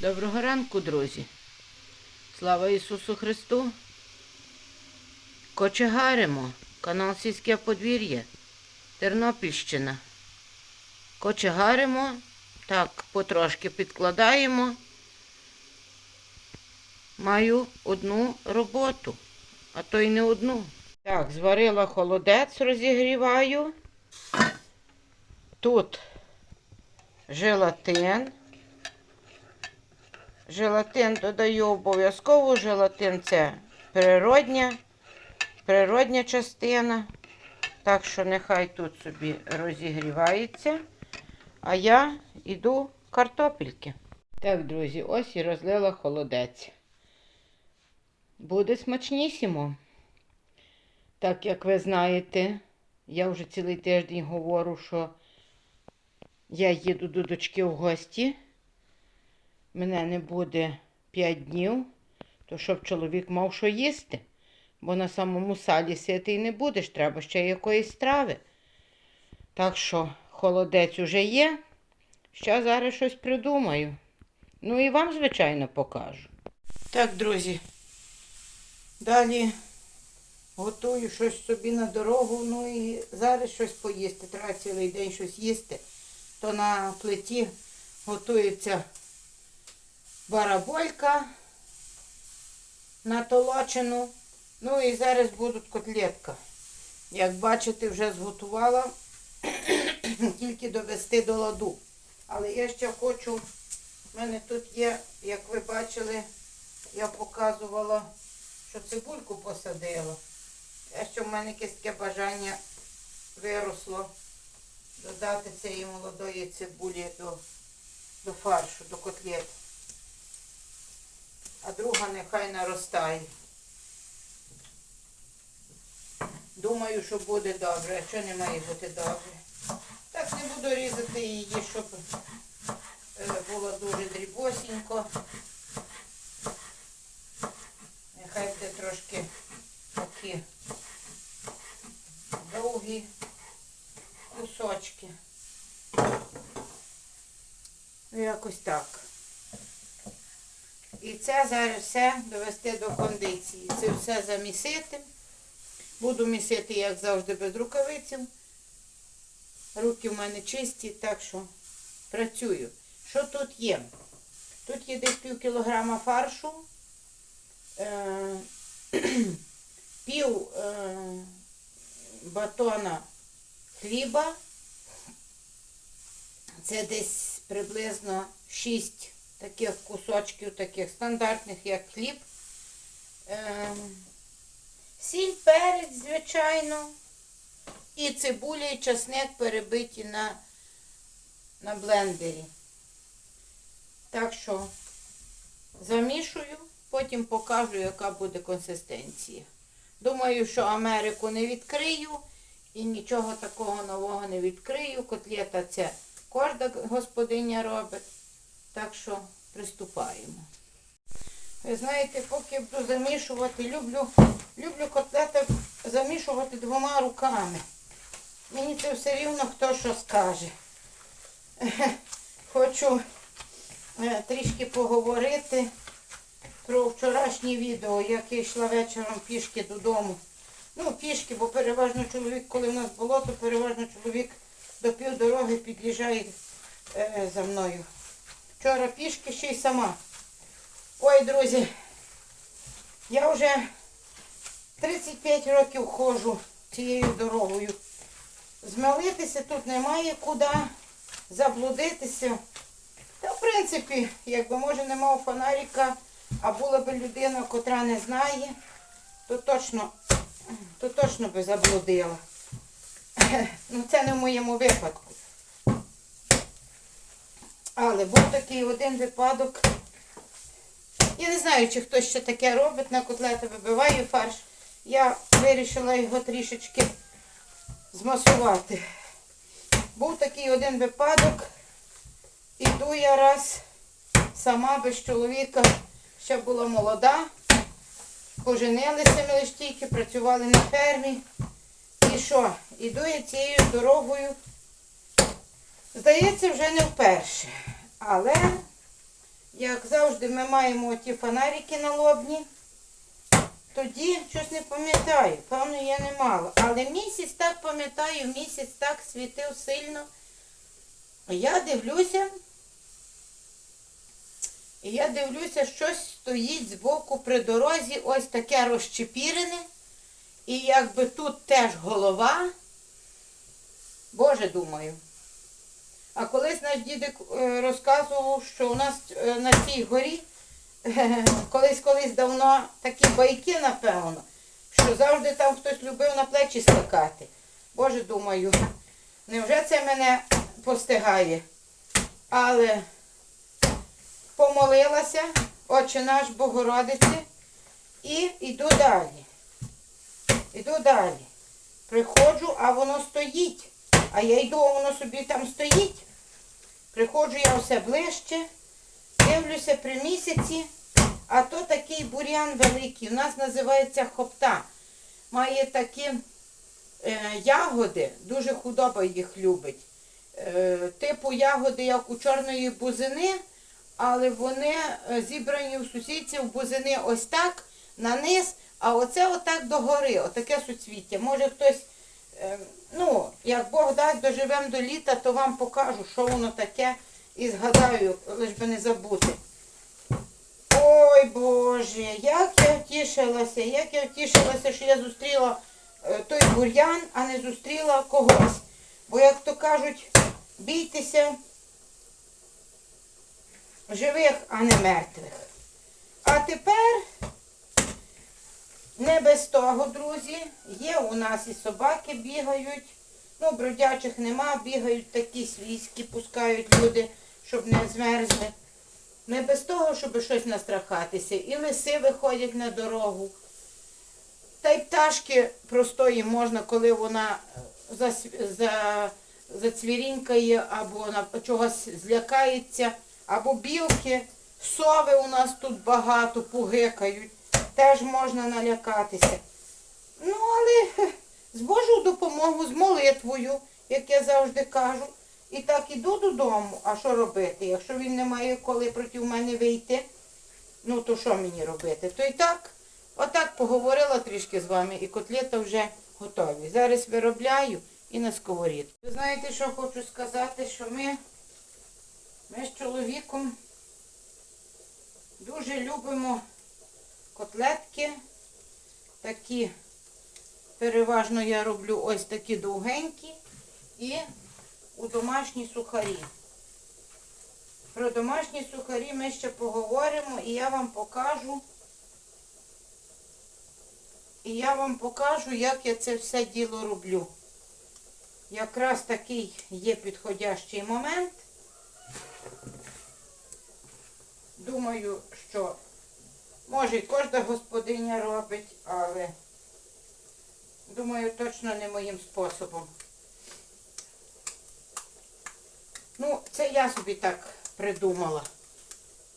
Доброго ранку, друзі. Слава Ісусу Христу. Кочегаримо. Канал Сільське подвір'я. Тернопільщина. Кочегаримо. Так, потрошки підкладаємо. Маю одну роботу, а то й не одну. Так, зварила холодець, розігріваю. Тут желатин. Желатин додаю обов'язково. Желатин це природня, природня частина. Так що нехай тут собі розігрівається. А я йду картопельки. Так, друзі, ось і розлила холодець. Буде смачнісімо. Так як ви знаєте, я вже цілий тиждень говорю, що я їду до дочки в гості. Мене не буде 5 днів, то щоб чоловік мав що їсти. Бо на самому салі ситий не будеш, треба ще якоїсь страви. Так що холодець уже є. Ще зараз щось придумаю. Ну і вам, звичайно, покажу. Так, друзі. Далі готую щось собі на дорогу, ну і зараз щось поїсти. Треба цілий день щось їсти. То на плиті готується бараболька на толочену. Ну і зараз будуть котлетка. Як бачите, вже зготувала тільки довести до ладу. Але я ще хочу, в мене тут є, як ви бачили, я показувала, що цибульку посадила. Я ще в мене якесь таке бажання виросло додати цієї молодої цибулі до, до фаршу, до котлет. А друга нехай наростає. Думаю, що буде добре, а що не має бути добре. Так не буду різати її, щоб е, було дуже дрібосінько. Нехай буде трошки такі довгі кусочки. Ну, якось так. Це зараз все довести до кондиції. Це все замісити. Буду місити, як завжди, без рукавиців. Руки в мене чисті, так що працюю. Що тут є? Тут є десь пів кілограма фаршу, е, пів е, батона хліба. Це десь приблизно 6 таких кусочків, таких стандартних, як хліб. Е, Сіль, перець, звичайно. І цибуля, і часник перебиті на, на блендері. Так що замішую, потім покажу, яка буде консистенція. Думаю, що Америку не відкрию і нічого такого нового не відкрию. Котлета це кожна господиня робить. Так що приступаємо. Ви знаєте, поки буду замішувати, люблю, люблю котлети замішувати двома руками. Мені це все рівно хто що скаже. Хочу е, трішки поговорити про вчорашнє відео, як я йшла вечором пішки додому. Ну, пішки, бо переважно чоловік, коли в нас було, то переважно чоловік до півдороги під'їжджає е, за мною. Вчора пішки ще й сама. Ой, друзі, я вже 35 років ходжу цією дорогою. Змилитися тут немає куди, заблудитися. Та, в принципі, якби може не мав фонарика, а була б людина, котра не знає, то точно, то точно би заблудила. Ну, це не в моєму випадку. Але був такий один випадок. Я не знаю, чи хтось ще таке робить, на котлети вибиваю фарш. Я вирішила його трішечки змасувати. Був такий один випадок. Іду я раз сама без чоловіка, ще була молода. Поженилися ми лише тільки, працювали на фермі. І що? Іду я цією дорогою. Здається, вже не вперше. Але Як завжди, ми маємо ті фонарики налобні. Тоді щось не пам'ятаю, певно, я не мала. Але місяць так пам'ятаю, місяць так світив сильно. Я дивлюся. Я дивлюся, щось стоїть збоку при дорозі, ось таке розчепірене. І якби тут теж голова. Боже, думаю. А колись наш дідик е, розказував, що у нас е, на цій горі колись колись давно такі байки, напевно, що завжди там хтось любив на плечі скакати. Боже, думаю, невже це мене постигає? Але помолилася, Отче наш Богородиці, і йду далі. Іду далі. Приходжу, а воно стоїть. А я йду, а воно собі там стоїть. Приходжу я все ближче, дивлюся при місяці, а то такий бур'ян великий. У нас називається хопта. Має такі е, ягоди, дуже худоба їх любить. Е, типу ягоди, як у чорної бузини, але вони е, зібрані у сусідців бузини ось так, на низ, а оце отак догори, отаке суцвіття. Може хтось, е, ну, як Бог дасть, доживемо до літа, то вам покажу, що воно таке, і згадаю, лиш би не забути. Ой Боже, як я втішилася, як я втішилася, що я зустріла е, той бур'ян, а не зустріла когось. Бо, як то кажуть, бійтеся живих, а не мертвих. А тепер не без того, друзі. Є у нас і собаки бігають. Ну, бродячих нема, бігають такі свійські, пускають люди, щоб не змерзли. Не без того, щоб щось настрахатися. І лиси виходять на дорогу. Та й пташки простої можна, коли вона зас... за... зацвірінькає або на чогось злякається, або білки, сови у нас тут багато пугикають, теж можна налякатися. Ну, але з Божою допомогою, з молитвою, як я завжди кажу, і так іду додому. А що робити? Якщо він не має коли проти мене вийти, ну то що мені робити? То і так, отак поговорила трішки з вами, і котлета вже готові. Зараз виробляю і на сковорідку. Ви знаєте, що хочу сказати, що ми, ми з чоловіком дуже любимо котлетки. Такі, переважно я роблю ось такі довгенькі і у домашні сухарі. Про домашні сухарі ми ще поговоримо і я вам покажу. І я вам покажу, як я це все діло роблю. Якраз такий є підходящий момент. Думаю, що може і кожна господиня робить, але думаю, точно не моїм способом. Ну, це я собі так придумала.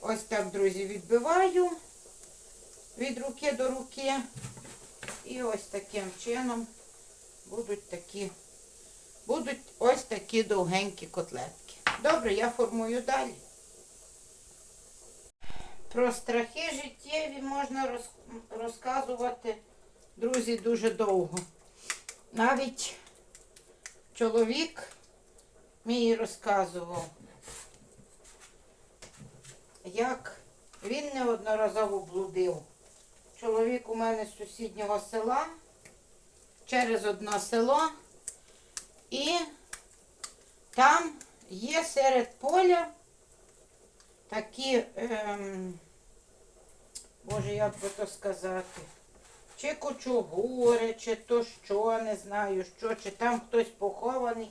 Ось так, друзі, відбиваю від руки до руки. І ось таким чином будуть такі, будуть ось такі довгенькі котлетки. Добре, я формую далі. Про страхи життєві можна роз- розказувати, друзі, дуже довго. Навіть чоловік мій розказував, як він неодноразово блудив. Чоловік у мене з сусіднього села, через одне село, і там є серед поля такі, ем, боже, як би то сказати, чи кочугури, чи то що, не знаю що, чи там хтось похований.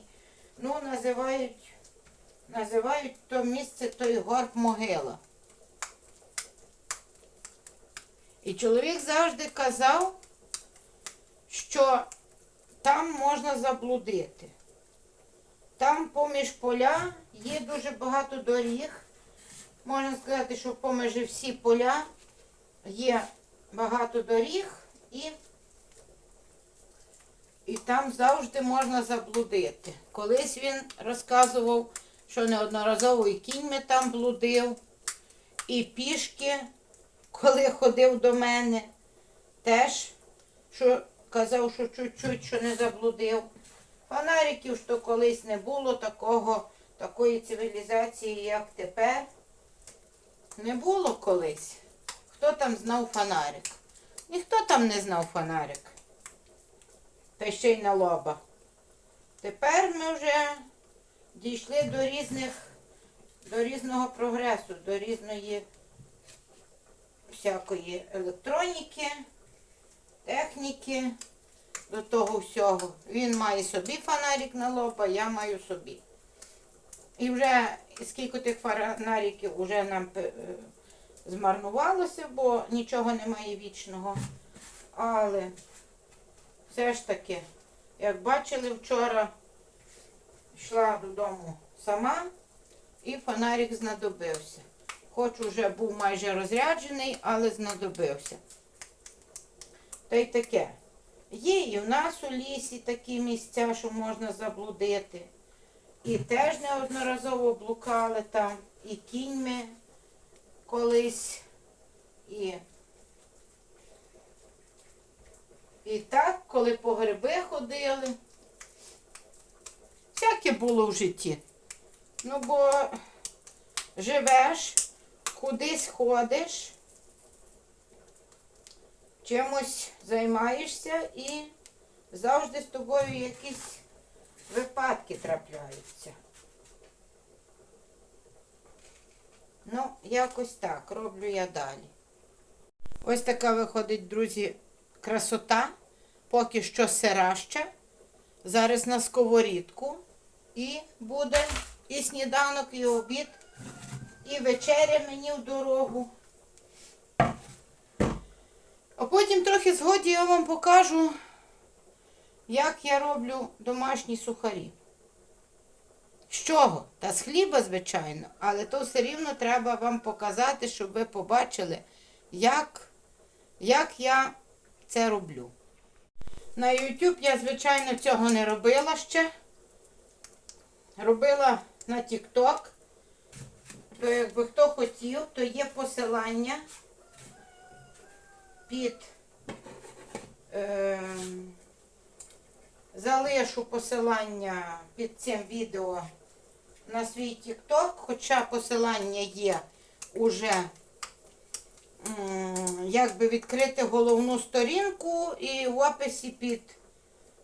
Ну, називають, називають то місце той горб могила. І чоловік завжди казав, що там можна заблудити. Там поміж поля є дуже багато доріг. Можна сказати, що поміж всі поля є багато доріг і, і там завжди можна заблудити. Колись він розказував, що неодноразово і кіньми там блудив. і пішки, коли ходив до мене, теж що казав, що чуть-чуть що не заблудив. Фонариків то колись не було такого, такої цивілізації, як тепер. Не було колись. Хто там знав фонарик? Ніхто там не знав фонарик. Та ще й на лоба. Тепер ми вже дійшли до різних, до різного прогресу, до різної всякої електроніки, техніки, до того всього. Він має собі фонарик на лоба, я маю собі. І вже скільки тих фонариків вже нам е, змарнувалося, бо нічого немає вічного. Але все ж таки, як бачили вчора, йшла додому сама і фонарик знадобився. Хоч уже був майже розряджений, але знадобився. Та й таке. Є і в нас у лісі такі місця, що можна заблудити. І теж неодноразово блукали там, і кіньми колись, і, і так, коли по гриби ходили. Всяке було в житті. Ну, бо живеш, кудись ходиш, чимось займаєшся і завжди з тобою якісь випадки трапляються. Ну, якось так, роблю я далі. Ось така виходить, друзі, красота. Поки що сираща. Зараз на сковорідку. І буде і сніданок, і обід, і вечеря мені в дорогу. А потім трохи згоді я вам покажу, як я роблю домашні сухарі. З чого? Та з хліба, звичайно, але то все рівно треба вам показати, щоб ви побачили, як, як я це роблю. На YouTube я, звичайно, цього не робила ще. Робила на TikTok. Якби хто хотів, то є посилання під е, залишу посилання під цим відео на свій TikTok, хоча посилання є уже якби відкрити головну сторінку і в описі під,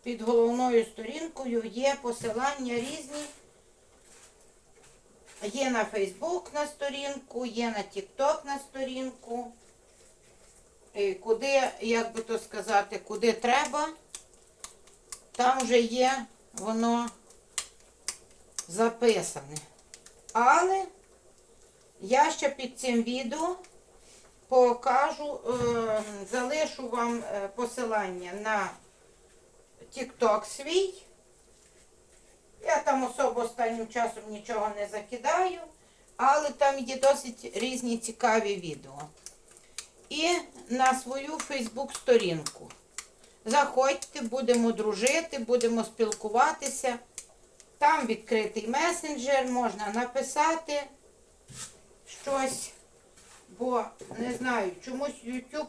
під головною сторінкою є посилання різні. Є на Facebook на сторінку, є на TikTok на сторінку. І куди, як би то сказати, куди треба, там вже є воно записане. Але я ще під цим відео покажу, е, залишу вам е, посилання на TikTok свій. Я там особо останнім часом нічого не закидаю, але там є досить різні цікаві відео. І на свою Фейсбук-сторінку. Заходьте, будемо дружити, будемо спілкуватися. Там відкритий месенджер, можна написати щось, бо не знаю, чомусь YouTube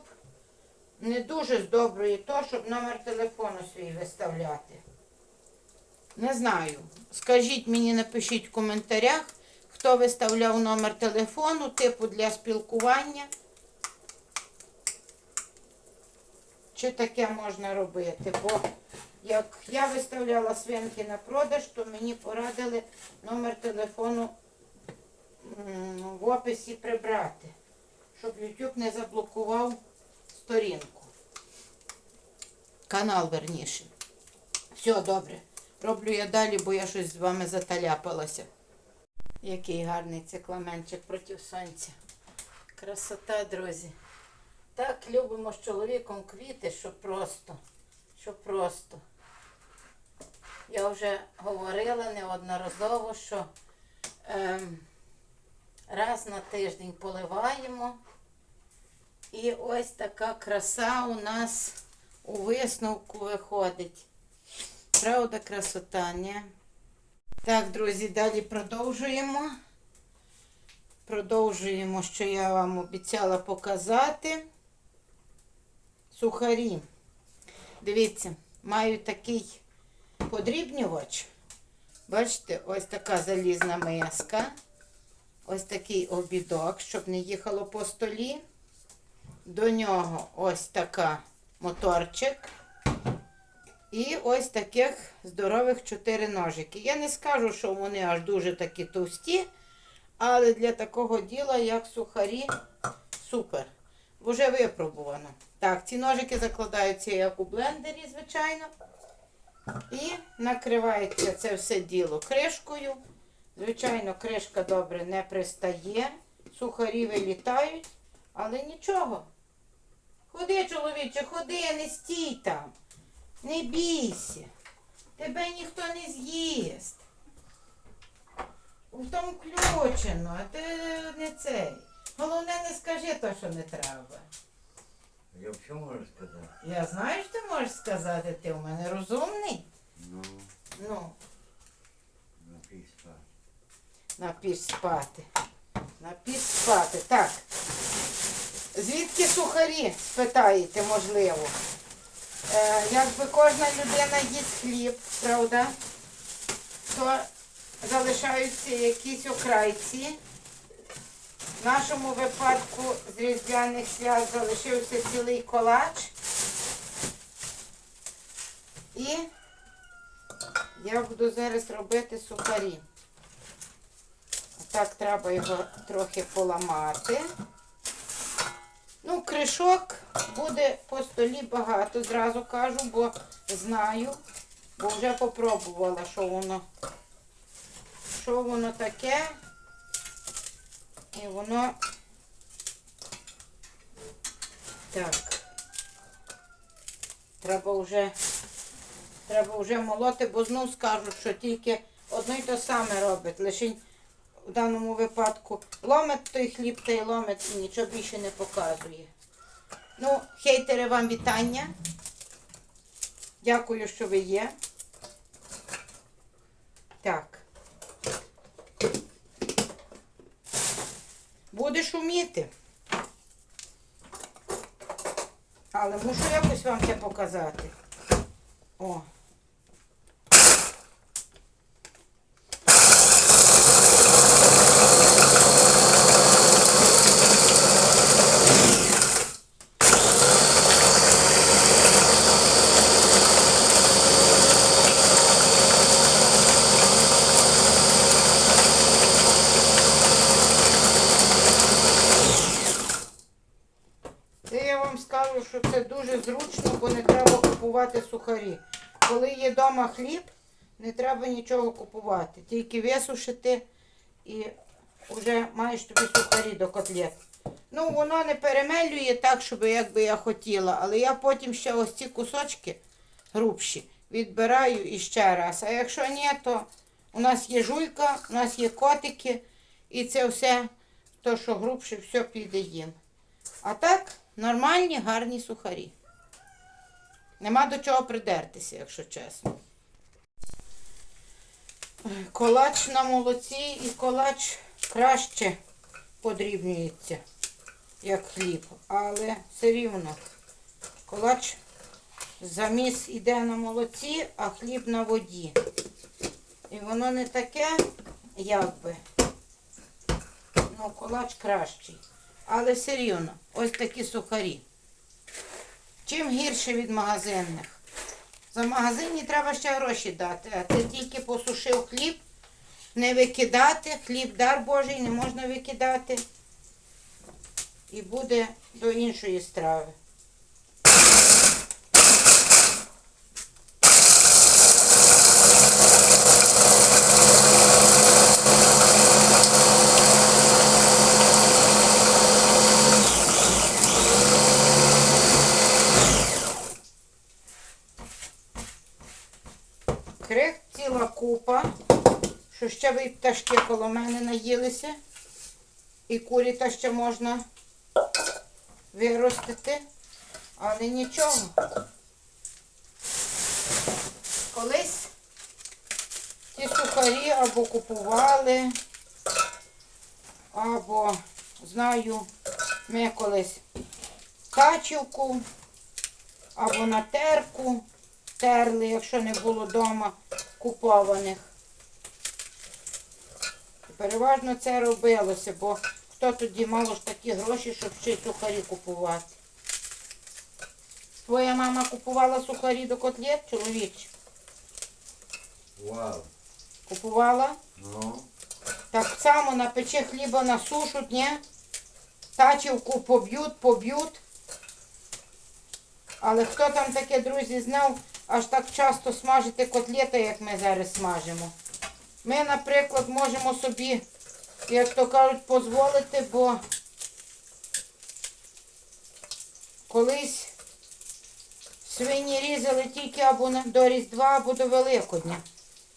не дуже здобрює то, щоб номер телефону свій виставляти. Не знаю. Скажіть мені, напишіть в коментарях, хто виставляв номер телефону, типу для спілкування. Чи таке можна робити? Бо як я виставляла свинки на продаж, то мені порадили номер телефону в описі прибрати, щоб YouTube не заблокував сторінку. Канал верніше. Все добре. Роблю я далі, бо я щось з вами заталяпалася. Який гарний цикламенчик проти сонця. Красота, друзі. Так любимо з чоловіком квіти, що просто, що просто. Я вже говорила неодноразово, що ем, раз на тиждень поливаємо. І ось така краса у нас у висновку виходить. Правда, красота, ні? Так, друзі, далі продовжуємо. Продовжуємо, що я вам обіцяла показати. Сухарі. Дивіться, маю такий подрібнювач. Бачите, ось така залізна миска. Ось такий обідок, щоб не їхало по столі. До нього ось така моторчик. І ось таких здорових чотири ножики. Я не скажу, що вони аж дуже такі товсті, але для такого діла, як сухарі, супер. Вже випробувано. Так, ці ножики закладаються як у блендері, звичайно. І накривається це все діло кришкою. Звичайно, кришка добре не пристає. Сухарі вилітають, але нічого. Ходи, чоловіче, ходи, не стій там. Не бійся. Тебе ніхто не з'їсть. В тому включено, а ти не цей. Головне, не скажи то, що не треба. Я що можу сказати? Я знаю, що ти можеш сказати, ти у мене розумний. Ну, Ну, написано. на піч спати. Напіч спати. Так. Звідки сухарі, спитаєте, можливо. Е, якби кожна людина їсть хліб, правда, то залишаються якісь окрайці. В нашому випадку з різдвяних свят залишився цілий колач. І я буду зараз робити сухарі. Так, треба його трохи поламати. Ну, кришок буде по столі багато, зразу кажу, бо знаю, бо вже попробувала, що воно, що воно таке. І воно так. Треба вже, треба вже молоти, бо знов скажуть, що тільки одно й то саме робить. Лише в даному випадку ломить той хліб та й ломить і нічого більше не показує. Ну, хейтери, вам вітання. Дякую, що ви є. Так. Буде шуміти. Але мушу якось вам це показати. О. Це я вам скажу, що це дуже зручно, бо не треба купувати сухарі. Коли є вдома хліб, не треба нічого купувати. Тільки висушити і вже маєш тобі сухарі до котлет. Ну, воно не перемелює так, щоб як би я хотіла, але я потім ще ось ці кусочки грубші відбираю і ще раз. А якщо ні, то у нас є жуйка, у нас є котики, і це все, то, що грубше, все піде їм. А так, нормальні, гарні сухарі. Нема до чого придертися, якщо чесно. Колач на молоці і колач краще подрібнюється, як хліб. Але все рівно колач заміс іде на молоці, а хліб на воді. І воно не таке, як би. Ну, колач кращий. Але все рівно, ось такі сухарі. Чим гірше від магазинних. За магазинні треба ще гроші дати, а ти тільки посушив хліб, не викидати, хліб дар Божий не можна викидати. І буде до іншої страви. Ви пташки коло мене наїлися. І курі та ще можна виростити. Але нічого. Колись ті сухарі або купували, Або знаю, ми колись качівку, або на терку терли, якщо не було вдома купованих. Переважно це робилося, бо хто тоді мало ж такі гроші, щоб ще й сухарі купувати. Твоя мама купувала сухарі до котлет, чоловіче? Вау. Купувала? Ну, Так само напече хліба на сушу, ні? Тачівку поб'ють, поб'ють. Але хто там таке, друзі, знав, аж так часто смажити котлети, як ми зараз смажимо. Ми, наприклад, можемо собі, як то кажуть, дозволити, бо колись свині різали тільки або до Різдва, або до Великодня.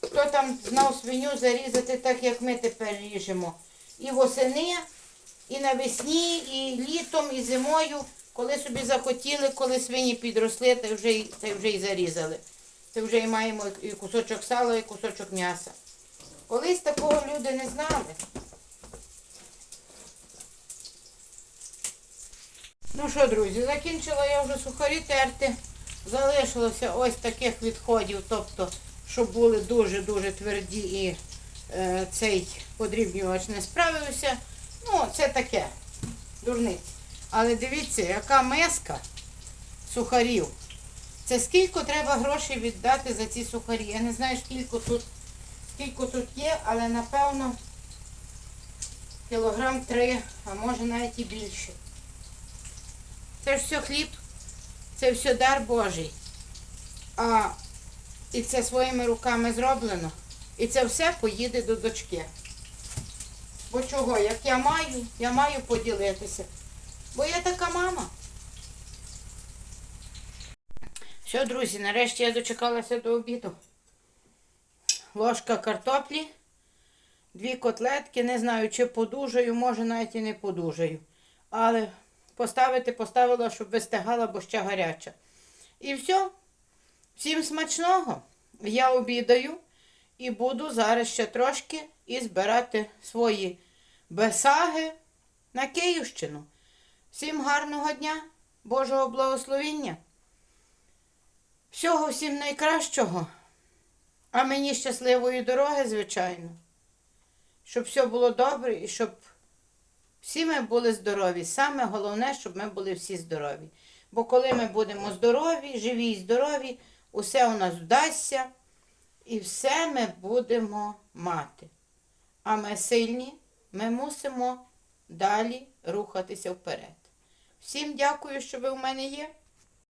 Хто там знав свиню зарізати так, як ми тепер ріжемо. І восени, і навесні, і літом, і зимою, коли собі захотіли, коли свині підросли, та вже, вже й зарізали. Та вже й маємо і кусочок сала, і кусочок м'яса. Колись такого люди не знали. Ну що, друзі, закінчила я вже сухарі терти. Залишилося ось таких відходів, тобто, щоб були дуже-дуже тверді і е, цей подрібнювач не справився. Ну, це таке, дурниць. Але дивіться, яка миска сухарів. Це скільки треба грошей віддати за ці сухарі. Я не знаю, скільки тут, скільки тут є, але напевно кілограм три, а може навіть і більше. Це ж все хліб, це все дар Божий. А і це своїми руками зроблено. І це все поїде до дочки. Бо чого? Як я маю, я маю поділитися. Бо я така мама. Все, друзі, нарешті я дочекалася до обіду. Ложка картоплі, дві котлетки, не знаю, чи подужаю, може навіть і не подужаю. Але поставити поставила, щоб вистигала, бо ще гаряча. І все. Всім смачного. Я обідаю і буду зараз ще трошки і збирати свої бесаги на Київщину. Всім гарного дня, Божого благословіння. Всього всім найкращого. А мені щасливої дороги, звичайно. Щоб все було добре і щоб всі ми були здорові. Саме головне, щоб ми були всі здорові. Бо коли ми будемо здорові, живі і здорові, усе у нас вдасться і все ми будемо мати. А ми сильні, ми мусимо далі рухатися вперед. Всім дякую, що ви в мене є.